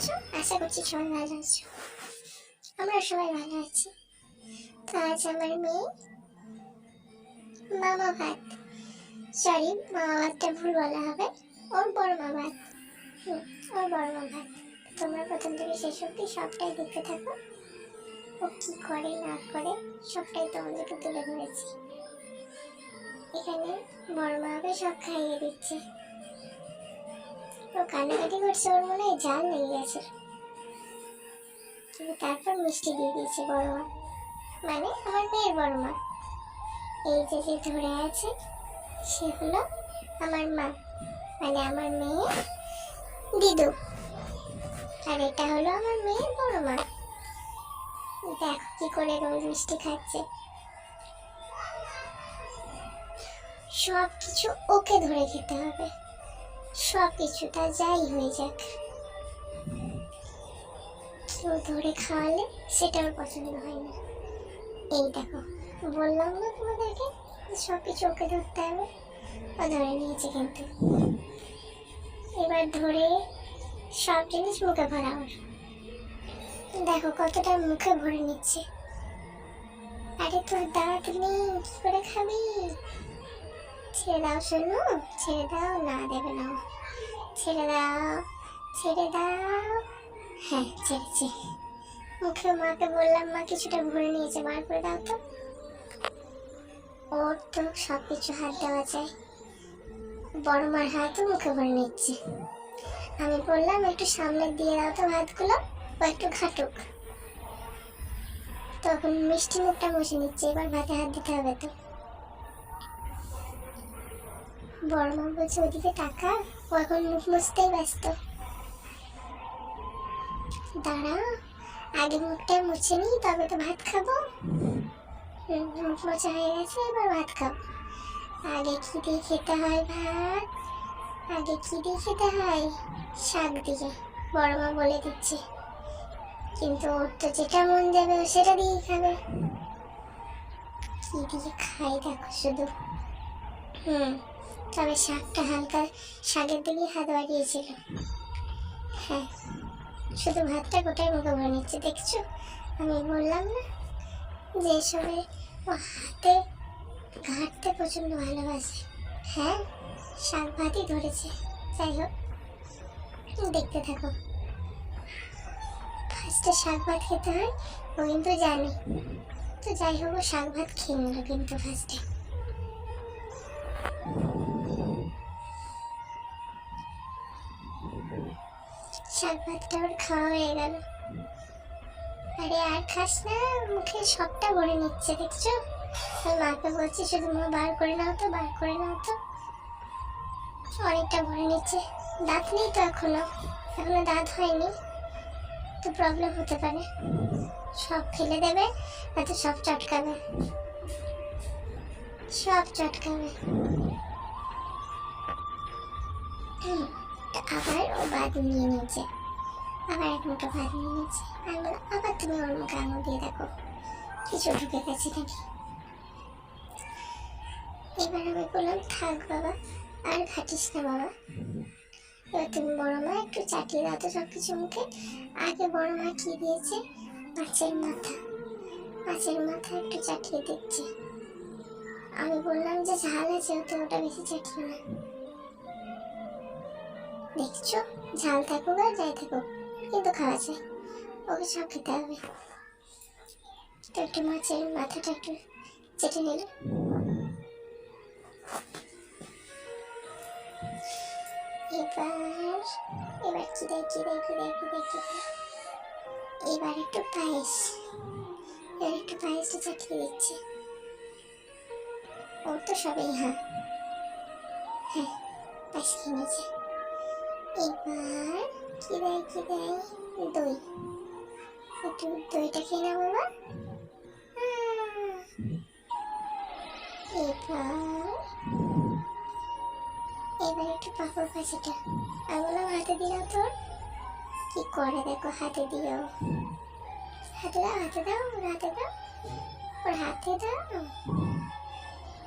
আছো? আশা করছি সবাই ভালো আছো। আমরা সবাই ভালো আছি। তো আজ আমার মেয়ে মামা ভাত। সরি মামা ভাতটা ভুল বলা হবে। ওর বড় মা ভাত। ওর বড় মা ভাত। তোমরা প্রথম থেকে শেষ অব্দি সবটাই দেখতে থাকো। ও কি করে, না করে, সবটাই তোমাদেরকে তুলে ধরেছি। এখানে বড় মাকে সব খাইয়ে দিচ্ছে। কান্নাকাটি করছে, ওর মনে হয় জাল লেগে গেছে। কিন্তু তারপর মিষ্টি দিয়ে দিয়েছে বড় মা। মানে আমার মেয়ের বড় মা। এই যে যে ধরে আছে, সে হলো আমার মা। মানে আমার মেয়ে দিদু। আর এটা হলো আমার মেয়ের বড় মা। দেখো কি করে রোজ মিষ্টি খাচ্ছে। সব কিছু ওকে ধরে খেতে হবে। সব কিছুটা যাই হয়ে যাক। কেউ ধরে খাওয়ালে সেটা ওর পছন্দ হয় না। এই দেখো, বললাম না তোমাদেরকে সব কিছু ওকে ধরতে হবে। ও ধরে নিয়েছে কিন্তু। এবার ধরে সব জিনিস মুখে ভরা ওর দেখো কতটা মুখে ভরে নিচ্ছে। আরে তোর দাঁত নেই, কি করে খাবি? ছেড়ে দাও শোনো ছেড়ে দাও, না দেবে না। ছেড়ে দাও ছেড়ে দাও। হ্যাঁ ছেড়েছি। মুখে মাকে বললাম মা কিছুটা ভরে নিয়েছে, বার করে দাও তো। ওর তো সব কিছু হাত দেওয়া যায়। বড় মার হাতও মুখে ভরে নিচ্ছে। আমি বললাম, একটু সামনে দিয়ে দাও তো ভাতগুলো ও একটু ঘাটুক। তখন মিষ্টি মুখটা মুছে নিচ্ছে, এবার ভাতে হাত দিতে হবে তো। বড় মা বলছে ওদিকে টাকা ও এখন মুখ মুছতেই ব্যস্ত। দাঁড়া, আগে মুখটা মুছে নিই তবে তো ভাত খাব। মুখ মোছা হয়ে গেছে, এবার ভাত খাব। আগে কি দিয়ে খেতে হয় ভাত? আগে কি দিয়ে খেতে হয়? শাক দিয়ে, বড় মা বলে দিচ্ছে। কিন্তু ওর তো যেটা মন যাবে সেটা দিয়েই খাবে। কি দিয়ে খাই, দেখো শুধু। হুম তবে শাকটা হালকা শাকের দিকে হাত বাড়িয়েছিল। হ্যাঁ শুধু ভাতটা গোটাই মুখে ভরে নিচ্ছে, দেখছ? আমি বললাম না যে এসবে ও হাতে ঘাটতে প্রচণ্ড ভালোবাসে। হ্যাঁ শাক ভাতই ধরেছে, যাই হোক, দেখতে থাকো। ফার্স্টে শাক ভাত খেতে হয় ও কিন্তু জানে। তো যাই হোক, ও শাক ভাত খেয়ে নিল কিন্তু ফার্স্টে। শাক ভাতটা ওর খাওয়া হয়ে গেল। আরে আর খাস না মুখে সবটা ভরে নিচ্ছে দেখছ? আমি মাকে বলছি শুধু মা বার করে নাও তো বার করে নাও তো। অনেকটা ভরে নিচ্ছে। দাঁত নেই তো এখনও। এখনও দাঁত হয়নি। তো প্রবলেম হতে পারে। সব ফেলে দেবে নয়তো সব চটকাবে। সব চটকাবে। হুম, আবার ও ভাত নিয়ে নিয়েছে। আবার এক মুঠো ভাত নিয়ে নিয়েছে। আমি বললাম আবার তুমি ওর মুখে আঙুল দিয়ে দেখো, কিছু ঢুকে গেছে নাকি? এবার আমি বললাম, থাক বাবা, আর ঘাটিস না বাবা। এবার তুমি বড় মা, একটু চাটিয়ে দাও তো সব কিছু মুখে। আগে বড় মা কি দিয়েছে? মাছের মাথা। মাছের মাথা একটু চাটিয়ে দিচ্ছে। আমি বললাম যে ঝাল আছে, ওতে ওটা বেশি চাটিও না দেখছ? ঝাল থাকুক আর যাই থাকুক, কিন্তু খাওয়া যায়। ওকে সব খেতে হবে। তো একটু মাছের মাথাটা একটু চেটে নিল। এবার এবার কি দেয় কি দেয়, কি এবার একটু পায়েস। এবার একটু পায়েসটা চাটিয়ে দিচ্ছে। ওর তো সবই হ্যাঁ। হ্যাঁ পায়েস খেয়ে এবার কি দেয় কি দেয় দই? একটু দইটা নাও বাবা। এবার এবার একটু পাপড় ভাজিটা। আমি বললাম হাতে দিও তোর কি করে দেখো, হাতে দিও হাতে দাও হাতে দাও ওর হাতে দাও। ওর হাতে দাও।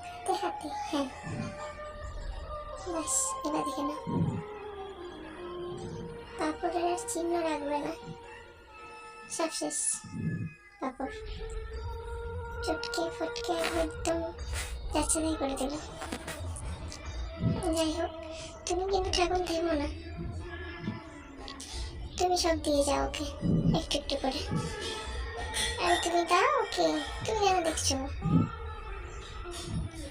হাতে হাতে হ্যাঁ। ব্যাস এবার দেখে না পাপড়ের আর চিহ্ন রাখবে না। সব শেষ পাপড় চটকে ফটকে একদম যাচ্ছে করে দিল যাই হোক, তুমি কিন্তু ঠাকুর থেমো না। তুমি সব দিয়ে যাও ওকে, একটু একটু করে। আর তুমি দাও ওকে, তুমি যেন দেখছ?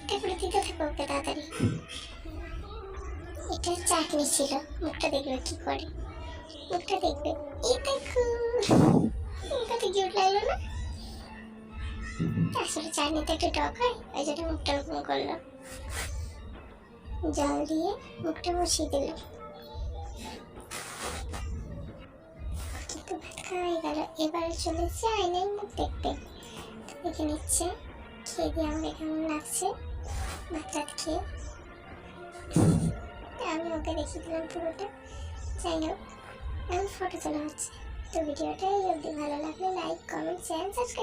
তারপরে দিতে থাকো ওকে তাড়াতাড়ি। এটা চাটনি ছিল, মুখটা দেখবে কি করে। মুখটা দেখবে? এই দেখো। কত কিউট লাগল না? আসলে চাটনিটা একটু টক হয় ওই জন্য মুখটা ওরকম করল। জল দিয়ে মুখটা বসিয়ে দিল। কিন্তু ভাত খাওয়া হয়ে গেল। এবার চলেছে আয়নায় মুখ দেখতে। দেখে নিচ্ছে, খেয়ে দিয়ে আমাকে কেমন লাগছে। ভাত টাত খেয়ে। আমি ওকে দেখিয়ে দিলাম পুরোটা। যাই হোক। এখন ফটো তোলা হচ্ছে। তো ভিডিওটা এই ভালো লাগলে লাইক কমেন্ট শেয়ার সাবস্ক্রাইব